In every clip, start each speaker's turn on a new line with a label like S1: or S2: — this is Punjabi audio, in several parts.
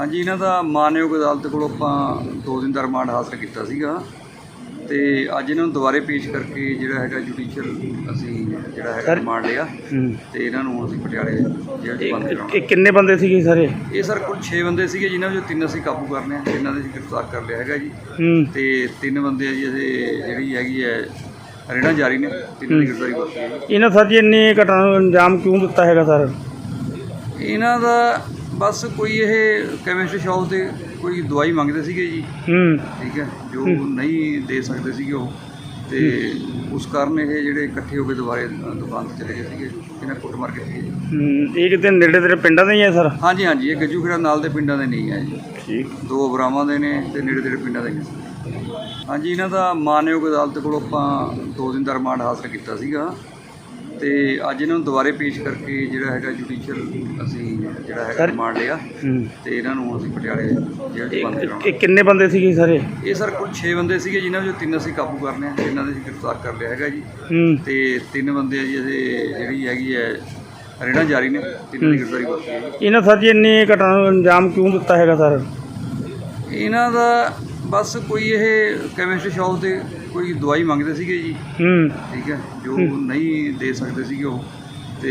S1: ਹਾਂਜੀ ਇਹਨਾਂ ਦਾ ਮਾਨਯੋਗ ਅਦਾਲਤ ਕੋਲੋਂ ਆਪਾਂ ਦੋ ਦਿਨ ਦਾ ਰਿਮਾਂਡ ਹਾਸਲ ਕੀਤਾ ਸੀਗਾ ਤੇ ਅੱਜ ਇਹਨਾਂ ਨੂੰ ਦੁਬਾਰੇ ਪੇਸ਼ ਕਰਕੇ ਜਿਹੜਾ ਹੈਗਾ ਜੁਡੀਸ਼ੀਅਲ ਅਸੀਂ ਜਿਹੜਾ ਹੈਗਾ ਰਿਮਾਂਡ ਲਿਆ ਤੇ ਇਹਨਾਂ ਨੂੰ ਅਸੀਂ ਪਟਿਆਲੇ ਜੇਲ੍ਹ 'ਚ ਬੰਦ
S2: ਇਹ
S1: ਕਰਾਉਣਾ।
S2: ਇਹ ਕਿੰਨੇ ਬੰਦੇ ਸੀਗੇ ਸਾਰੇ?
S1: ਇਹ ਸਰ ਕੁੱਲ 6 ਬੰਦੇ ਸੀਗੇ ਜਿਨ੍ਹਾਂ ਵਿੱਚੋਂ ਤਿੰਨ ਅਸੀਂ ਕਾਬੂ ਕਰਨੇ ਆ ਇਹਨਾਂ ਦੇ ਅਸੀਂ ਗ੍ਰਿਫਤਾਰ ਕਰ ਲਿਆ ਹੈਗਾ ਜੀ। ਤੇ ਤਿੰਨ ਬੰਦੇ ਆ ਜੀ ਅਸੀਂ ਜਿਹੜੀ ਹੈਗੀ ਹੈ ਰਿਣਾ ਜਾਰੀ ਨੇ ਤਿੰਨਾਂ ਦੀ ਗ੍ਰਿਫਤਾਰੀ ਜੀ।
S2: ਇਹਨਾਂ ਸਰ ਜੀ ਇੰਨੀ ਘਟਨਾ ਨੂੰ ਅੰਜਾਮ ਕਿਉਂ ਦਿੱਤਾ ਹੈਗਾ ਸਰ?
S1: ਇਹਨਾਂ ਦਾ ਬਸ ਕੋਈ ਇਹ ਕੈਮਿਸਟਰੀ ਸ਼ਾਪ ਤੇ ਕੋਈ ਦਵਾਈ ਮੰਗਦੇ ਸੀਗੇ ਜੀ?
S2: ਹੂੰ।
S1: ਠੀਕ ਹੈ ਜੋ ਨਹੀਂ ਦੇ ਸਕਦੇ ਸੀਗੇ ਉਹ। ਤੇ ਉਸ ਕਾਰਨ ਇਹ ਜਿਹੜੇ ਇਕੱਠੇ ਹੋ ਕੇ ਦੁਬਾਰੇ ਦੁਕਾਨ ਤੇ ਚਲੇ ਗਏ ਸੀਗੇ ਇਹਨਾਂ ਕੁੱਟ ਮਾਰ ਕੇ ਸੀਗੇ।
S2: ਹੂੰ ਇਹ ਕਿਤੇ ਨੇੜੇ ਤੇਰੇ ਪਿੰਡਾਂ ਦੇ ਹੀ ਹੈ ਸਰ?
S1: ਹਾਂਜੀ ਹਾਂਜੀ ਇਹ ਗੱਜੂ ਖੇੜਾ ਨਾਲ ਦੇ ਪਿੰਡਾਂ ਦੇ ਨਹੀਂ ਹੈ ਜੀ।
S2: ਠੀਕ।
S1: ਦੋ ਬਰਾਵਾਂ ਦੇ ਨੇ ਤੇ ਨੇੜੇ ਤੇੜੇ ਪਿੰਡਾਂ ਦੇ ਨੇ। ਹਾਂਜੀ ਇਹਨਾਂ ਦਾ ਮਾਨਯੋਗ ਅਦਾਲਤ ਕੋਲੋਂ ਆਪਾਂ ਦੋ ਦਿਨ ਦਾ ਰਿਮਾਂਡ ਹਾਸਲ ਕੀਤਾ ਸੀਗਾ। ਤੇ ਅੱਜ ਇਹਨਾਂ ਨੂੰ ਦੁਬਾਰੇ ਪੇਸ਼ ਕਰਕੇ ਜਿਹੜਾ ਹੈਗਾ ਜੁਡੀਸ਼ੀਅਲ ਅਸੀਂ ਜਿਹੜਾ ਹੈਗਾ ਰਿਮਾਂਡ ਲਿਆ।
S2: ਹੂੰ।
S1: ਤੇ ਇਹਨਾਂ ਨੂੰ ਅਸੀਂ ਪਟਿਆਲੇ ਜੇਲ੍ਹ 'ਚ ਬੰਦ
S2: ਇਹ
S1: ਕਰਾਉਣਾ।
S2: ਇਹ ਕਿੰਨੇ ਬੰਦੇ ਸੀਗੇ ਸਾਰੇ?
S1: ਇਹ ਸਰ ਕੁੱਲ 6 ਬੰਦੇ ਸੀਗੇ ਜਿਨ੍ਹਾਂ ਵਿੱਚੋਂ ਤਿੰਨ ਅਸੀਂ ਕਾਬੂ ਕਰਨੇ ਆ ਇਹਨਾਂ ਦੇ ਅਸੀਂ ਗ੍ਰਿਫਤਾਰ ਕਰ ਲਿਆ ਹੈਗਾ ਜੀ।
S2: ਹੂੰ।
S1: ਤੇ ਤਿੰਨ ਬੰਦੇ ਆ ਜੀ ਅਸੀਂ ਜਿਹੜੀ ਹੈਗੀ ਹੈ ਰਿਣਾ ਜਾਰੀ ਨੇ ਤਿੰਨਾਂ ਦੀ ਗ੍ਰਿਫਤਾਰੀ ਹੈ ਜੀ।
S2: ਇਹਨਾਂ ਸਰ ਜੀ ਇੰਨੀ ਘਟਨਾ ਨੂੰ ਅੰਜਾਮ ਕਿਉਂ ਦਿੱਤਾ ਹੈਗਾ ਸਰ?
S1: ਇਹਨਾਂ ਦਾ ਬਸ ਕੋਈ ਇਹ ਕੈਮਿਸਟਰੀ ਸ਼ਾਪ ਤੇ ਕੋਈ ਦਵਾਈ ਮੰਗਦੇ ਸੀਗੇ ਜੀ?
S2: ਹੂੰ।
S1: ਠੀਕ ਹੈ ਜੋ ਨਹੀਂ ਦੇ ਸਕਦੇ ਸੀਗੇ ਉਹ। ਤੇ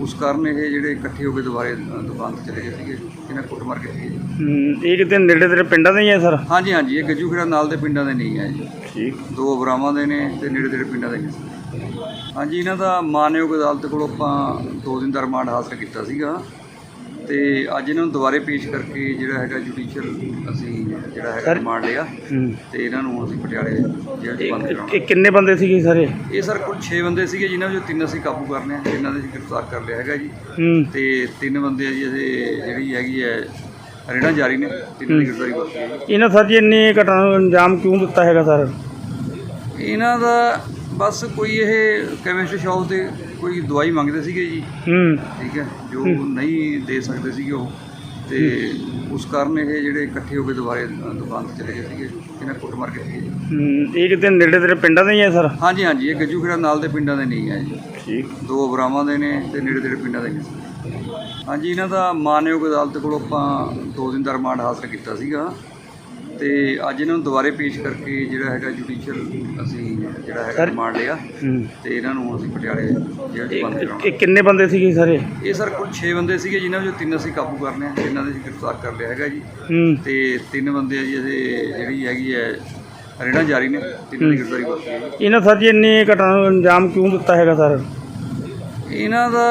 S1: ਉਸ ਕਾਰਨ ਇਹ ਜਿਹੜੇ ਇਕੱਠੇ ਹੋ ਕੇ ਦੁਬਾਰੇ ਦੁਕਾਨ ਤੇ ਚਲੇ ਗਏ ਸੀਗੇ ਇਹਨਾਂ ਕੁੱਟ ਮਾਰ ਕੇ ਸੀਗੇ ਜੀ।
S2: ਹੂੰ ਇਹ ਕਿਤੇ ਨੇੜੇ ਤੇਰੇ ਪਿੰਡਾਂ ਦੇ ਹੀ ਹੈ ਸਰ?
S1: ਹਾਂਜੀ ਹਾਂਜੀ ਇਹ ਗੱਜੂ ਖੇੜਾ ਨਾਲ ਦੇ ਪਿੰਡਾਂ ਦੇ ਨਹੀਂ ਹੈ ਜੀ।
S2: ਠੀਕ।
S1: ਦੋ ਬਰਾਵਾਂ ਦੇ ਨੇ ਤੇ ਨੇੜੇ ਤੇੜੇ ਪਿੰਡਾਂ ਦੇ ਨੇ। ਹਾਂਜੀ ਇਹਨਾਂ ਦਾ ਮਾਨਯੋਗ ਅਦਾਲਤ ਕੋਲੋਂ ਆਪਾਂ ਦੋ ਦਿਨ ਦਾ ਰਿਮਾਂਡ ਹਾਸਲ ਕੀਤਾ ਸੀਗਾ। ਤੇ ਅੱਜ ਇਹਨਾਂ ਨੂੰ ਦੁਬਾਰੇ ਪੇਸ਼ ਕਰਕੇ ਜਿਹੜਾ ਹੈਗਾ ਜੁਡੀਸ਼ੀਅਲ ਅਸੀਂ ਜਿਹੜਾ ਹੈਗਾ ਰਿਮਾਂਡ ਲਿਆ।
S2: ਹੂੰ।
S1: ਤੇ ਇਹਨਾਂ ਨੂੰ ਅਸੀਂ ਪਟਿਆਲੇ ਜੇਲ੍ਹ 'ਚ ਬੰਦ
S2: ਇਹ
S1: ਕਰਾਉਣਾ।
S2: ਇਹ ਕਿੰਨੇ ਬੰਦੇ ਸੀਗੇ ਸਾਰੇ?
S1: ਇਹ ਸਰ ਕੁੱਲ 6 ਬੰਦੇ ਸੀਗੇ ਜਿਨ੍ਹਾਂ ਵਿੱਚੋਂ ਤਿੰਨ ਅਸੀਂ ਕਾਬੂ ਕਰਨੇ ਆ ਇਹਨਾਂ ਦੇ ਅਸੀਂ ਗ੍ਰਿਫਤਾਰ ਕਰ ਲਿਆ ਹੈਗਾ ਜੀ।
S2: ਹੂੰ।
S1: ਤੇ ਤਿੰਨ ਬੰਦੇ ਆ ਜੀ ਅਸੀਂ ਜਿਹੜੀ ਹੈਗੀ ਹੈ ਰਿਣਾ ਜਾਰੀ ਨੇ ਤਿੰਨਾਂ ਦੀ ਗ੍ਰਿਫਤਾਰੀ ਹੈ। ਜੀ।
S2: ਇਹਨਾਂ ਸਰ ਜੀ ਇੰਨੀ ਘਟਨਾ ਨੂੰ ਅੰਜਾਮ ਕਿਉਂ ਦਿੱਤਾ ਹੈਗਾ ਸਰ?
S1: ਇਹਨਾਂ ਦਾ ਬਸ ਕੋਈ ਇਹ ਕੈਮਿਸਟਰੀ ਸ਼ਾਪ ਤੇ ਕੋਈ ਦਵਾਈ ਮੰਗਦੇ ਸੀਗੇ ਜੀ?
S2: ਹੂੰ।
S1: ਠੀਕ ਹੈ ਜੋ ਨਹੀਂ ਦੇ ਸਕਦੇ ਸੀਗੇ ਉਹ। ਤੇ ਉਸ ਕਾਰਨ ਇਹ ਜਿਹੜੇ ਇਕੱਠੇ ਹੋ ਕੇ ਦੁਬਾਰੇ ਦੁਕਾਨ ਤੇ ਚਲੇ ਗਏ ਸੀਗੇ ਇਹਨਾਂ ਕੁੱਟ ਮਾਰ ਕੇ ਸੀਗੇ ਜੀ।
S2: ਹੂੰ ਇਹ ਕਿਤੇ ਨੇੜੇ ਤੇਰੇ ਪਿੰਡਾਂ ਦੇ ਹੀ ਹੈ ਸਰ?
S1: ਹਾਂਜੀ ਹਾਂਜੀ ਇਹ ਗੱਜੂ ਖੇੜਾ ਨਾਲ ਦੇ ਪਿੰਡਾਂ ਦੇ ਨਹੀਂ ਹੈ ਜੀ।
S2: ਠੀਕ।
S1: ਦੋ ਬਰਾਵਾਂ ਦੇ ਨੇ ਤੇ ਨੇੜੇ ਤੇੜੇ ਪਿੰਡਾਂ ਦੇ ਨੇ। ਹਾਂਜੀ ਇਹਨਾਂ ਦਾ ਮਾਨਯੋਗ ਅਦਾਲਤ ਕੋਲੋਂ ਆਪਾਂ ਦੋ ਦਿਨ ਦਾ ਰਿਮਾਂਡ ਹਾਸਲ ਕੀਤਾ ਸੀਗਾ। ਤੇ ਅੱਜ ਇਹਨਾਂ ਨੂੰ ਦੁਬਾਰੇ ਪੇਸ਼ ਕਰਕੇ ਜਿਹੜਾ ਹੈਗਾ ਜੁਡੀਸ਼ੀਅਲ ਅਸੀਂ ਜਿਹੜਾ ਹੈਗਾ
S2: ਸਰ-
S1: ਰਿਮਾਂਡ ਲਿਆ।
S2: ਹੂੰ।
S1: ਤੇ ਇਹਨਾਂ ਨੂੰ ਅਸੀਂ ਪਟਿਆਲੇ ਜੇਲ੍ਹ 'ਚ ਬੰਦ
S2: ਇਹ
S1: ਕਰਾਉਣਾ।
S2: ਇਹ ਕਿੰਨੇ ਬੰਦੇ ਸੀਗੇ ਸਾਰੇ
S1: ਇਹ? ਸਰ ਕੁੱਲ 6 ਬੰਦੇ ਸੀਗੇ ਜਿਨ੍ਹਾਂ ਵਿੱਚੋਂ ਤਿੰਨ ਅਸੀਂ ਕਾਬੂ ਕਰਨੇ ਆ ਇਹਨਾਂ ਦੇ ਅਸੀਂ ਗ੍ਰਿਫਤਾਰ ਕਰ ਲਿਆ ਹੈਗਾ ਜੀ।
S2: ਹੂੰ।
S1: ਤੇ ਤਿੰਨ ਬੰਦੇ ਆ ਜੀ ਅਸੀਂ ਜਿਹੜੀ ਹੈਗੀ ਹੈ ਰਿਣਾ ਜਾਰੀ ਨੇ ਤਿੰਨਾਂ ਦੀ ਗ੍ਰਿਫਤਾਰੀ ਹੈ। ਜੀ।
S2: ਇਹਨਾਂ ਸਰ ਜੀ ਇੰਨੀ ਘਟਨਾ ਨੂੰ ਅੰਜਾਮ ਕਿਉਂ ਦਿੱਤਾ ਹੈਗਾ ਸਰ?
S1: ਇਹਨਾਂ ਦਾ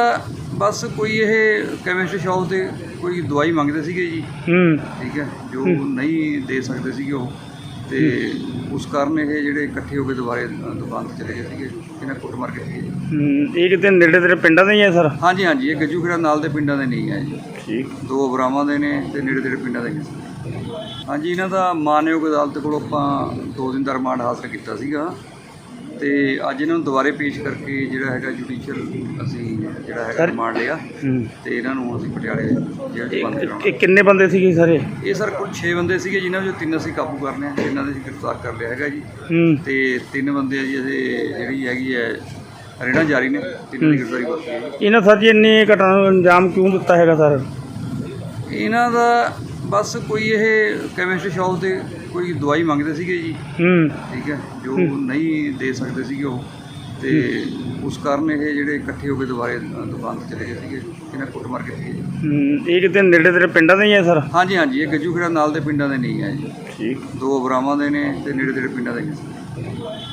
S1: ਬਸ ਕੋਈ ਇਹ ਕੈਮਿਸਟਰੀ ਸ਼ਾਪ ਤੇ ਕੋਈ ਦਵਾਈ ਮੰਗਦੇ ਸੀਗੇ ਜੀ?
S2: ਹੂੰ।
S1: ਠੀਕ ਹੈ ਜੋ ਨਹੀਂ ਦੇ ਸਕਦੇ ਸੀਗੇ ਉਹ। ਤੇ ਉਸ ਕਾਰਨ ਇਹ ਜਿਹੜੇ ਇਕੱਠੇ ਹੋ ਕੇ ਦੁਬਾਰੇ ਦੁਕਾਨ ਤੇ ਚਲੇ ਗਏ ਸੀਗੇ ਇਹਨਾਂ ਕੁੱਟ ਮਾਰ ਕੇ ਸੀਗੇ ਜੀ।
S2: ਹੂੰ ਇਹ ਕਿਤੇ ਨੇੜੇ ਤੇਰੇ ਪਿੰਡਾਂ ਦੇ ਹੀ ਹੈ ਸਰ?
S1: ਹਾਂਜੀ ਹਾਂਜੀ ਇਹ ਗੱਜੂ ਖੇੜਾ ਨਾਲ ਦੇ ਪਿੰਡਾਂ ਦੇ ਨਹੀਂ ਹੈ ਜੀ।
S2: ਠੀਕ।
S1: ਦੋ ਬਰਾਵਾਂ ਦੇ ਨੇ ਤੇ ਨੇੜੇ ਤੇੜੇ ਪਿੰਡਾਂ ਦੇ ਨੇ। ਹਾਂਜੀ ਇਹਨਾਂ ਦਾ ਮਾਨਯੋਗ ਅਦਾਲਤ ਕੋਲੋਂ ਆਪਾਂ ਦੋ ਦਿਨ ਦਾ ਰਿਮਾਂਡ ਹਾਸਲ ਕੀਤਾ ਸੀਗਾ। ਤੇ ਅੱਜ ਇਹਨਾਂ ਨੂੰ ਦੁਬਾਰੇ ਪੇਸ਼ ਕਰਕੇ ਜਿਹੜਾ ਹੈਗਾ ਜੁਡੀਸ਼ੀਅਲ ਅਸੀਂ ਜਿਹੜਾ ਹੈਗਾ ਰਿਮਾਂਡ ਲਿਆ। ਤੇ ਇਹਨਾਂ ਨੂੰ ਅਸੀਂ ਪਟਿਆਲੇ ਜੇਲ੍ਹ 'ਚ ਬੰਦ
S2: ਇਹ
S1: ਕਰਾਉਣਾ।
S2: ਇਹ ਕਿੰਨੇ ਬੰਦੇ ਸੀਗੇ ਸਾਰੇ?
S1: ਇਹ ਸਰ ਕੁੱਲ 6 ਬੰਦੇ ਸੀਗੇ ਜਿਨ੍ਹਾਂ ਵਿੱਚੋਂ ਤਿੰਨ ਅਸੀਂ ਕਾਬੂ ਕਰਨੇ ਆ ਇਹਨਾਂ ਦੇ ਅਸੀਂ ਗ੍ਰਿਫਤਾਰ ਕਰ ਲਿਆ ਹੈਗਾ ਜੀ। ਤੇ ਤਿੰਨ ਬੰਦੇ ਆ ਜੀ ਅਸੀਂ ਜਿਹੜੀ ਹੈਗੀ ਹੈ ਰਿਣਾ ਜਾਰੀ ਨੇ ਤਿੰਨਾਂ ਦੀ ਗ੍ਰਿਫਤਾਰੀ ਬਾਕੀ ਹੈ।
S2: ਇਹਨਾਂ ਸਰ ਜੀ ਇੰਨੀ ਘਟਨਾ ਨੂੰ ਅੰਜਾਮ ਕਿਉਂ ਦਿੱਤਾ ਹੈਗਾ ਸਰ?
S1: ਇਹਨਾਂ ਦਾ ਬਸ ਕੋਈ ਇਹ ਕੈਮਿਸਟਰੀ ਸ਼ਾਪ ਤੇ ਕੋਈ ਦਵਾਈ ਮੰਗਦੇ ਸੀਗੇ ਜੀ?
S2: ਹੂੰ।
S1: ਠੀਕ ਹੈ ਜੋ ਨਹੀਂ ਦੇ ਸਕਦੇ ਸੀਗੇ ਉਹ। ਤੇ ਉਸ ਕਾਰਨ ਇਹ ਜਿਹੜੇ ਇਕੱਠੇ ਹੋ ਕੇ ਦੁਬਾਰੇ ਦੁਕਾਨ ਤੇ ਚਲੇ ਗਏ ਸੀਗੇ ਇਹਨਾਂ ਕੁੱਟ ਮਾਰ ਕੇ ਸੀਗੇ ਜੀ।
S2: ਹੂੰ ਇਹ ਕਿਤੇ ਨੇੜੇ ਤੇਰੇ ਪਿੰਡਾਂ ਦੇ ਹੀ ਹੈ ਸਰ?
S1: ਹਾਂਜੀ ਹਾਂਜੀ ਇਹ ਗੱਜੂ ਖੇੜਾ ਨਾਲ ਦੇ ਪਿੰਡਾਂ ਦੇ ਨਹੀਂ ਹੈ ਜੀ।
S2: ਠੀਕ।
S1: ਦੋ ਬਰਾਵਾਂ ਦੇ ਨੇ ਤੇ ਨੇੜੇ ਤੇੜੇ ਪਿੰਡਾਂ ਦੇ ਨੇ।